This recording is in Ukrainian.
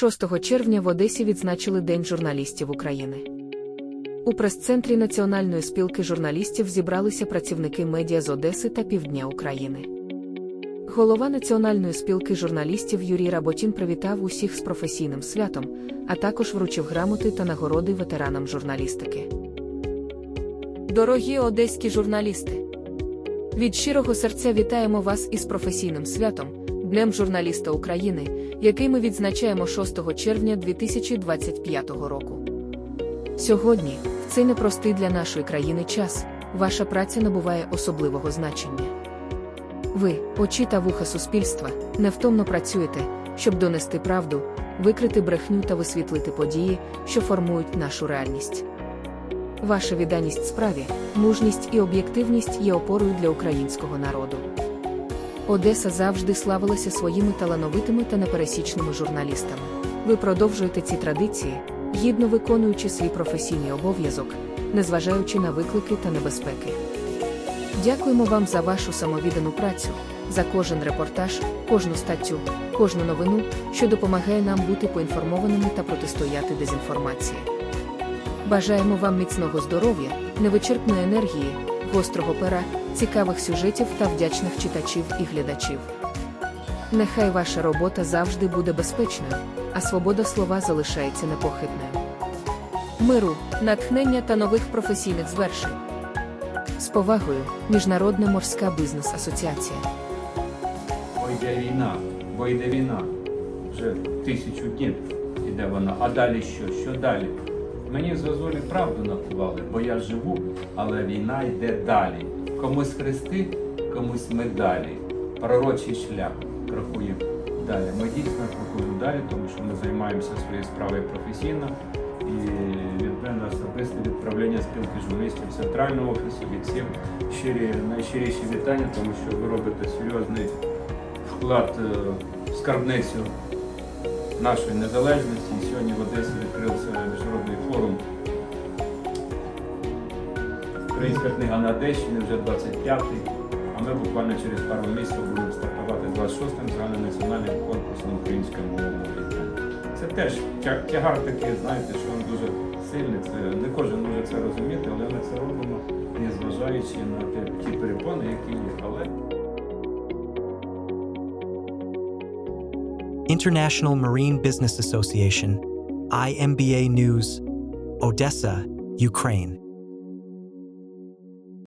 6 червня в Одесі відзначили День журналістів України. У прес-центрі Національної спілки журналістів зібралися працівники медіа з Одеси та Півдня України. Голова Національної спілки журналістів Юрій Работін привітав усіх з професійним святом, а також вручив грамоти та нагороди ветеранам журналістики. Дорогі одеські журналісти! Від щирого серця вітаємо вас із професійним святом, Днем журналіста України, який ми відзначаємо 6 червня 2025 року. Сьогодні, в цей непростий для нашої країни час, ваша праця набуває особливого значення. Ви, очі та вуха суспільства, невтомно працюєте, щоб донести правду, викрити брехню та висвітлити події, що формують нашу реальність. Ваша відданість справі, мужність і об'єктивність є опорою для українського народу. Одеса завжди славилася своїми талановитими та непересічними журналістами. Ви продовжуєте ці традиції, гідно виконуючи свій професійний обов'язок, незважаючи на виклики та небезпеки. Дякуємо вам за вашу самовіддану працю, за кожен репортаж, кожну статтю, кожну новину, що допомагає нам бути поінформованими та протистояти дезінформації. Бажаємо вам міцного здоров'я, невичерпної енергії, гострого пера, цікавих сюжетів та вдячних читачів і глядачів. Нехай ваша робота завжди буде безпечною, а свобода слова залишається непохитною. Миру, натхнення та нових професійних звершень. З повагою, Міжнародна морська бізнес-асоціація. Бо йде війна, бо йде війна. Вже тисячу днів іде вона. А далі що? Що далі? Мені з правду накували, бо я живу, але війна йде далі. Комусь хрести, комусь медалі. Пророчий шлях крокує далі. Ми дійсно крокуємо далі, тому що ми займаємося своєю справою професійно. І від мене особисте відправлення спілки журналістів центрального офісу від всім щирі, найщиріші вітання, тому що ви робите серйозний вклад е, в скарбницю нашої незалежності. І сьогодні в Одесі відкрився міжнародний форум. Українська книга на Одещині вже 25-й, а ми буквально через пару місяців будемо стартувати 26-м загальнонаціональним конкурсом української мови. Це теж тягар такий, знаєте, що він дуже сильний. Це не кожен може це розуміти, але ми це робимо, незважаючи на ті перепони, які є. Але International Marine Business Association, IMBA News, Odessa, Ukraine.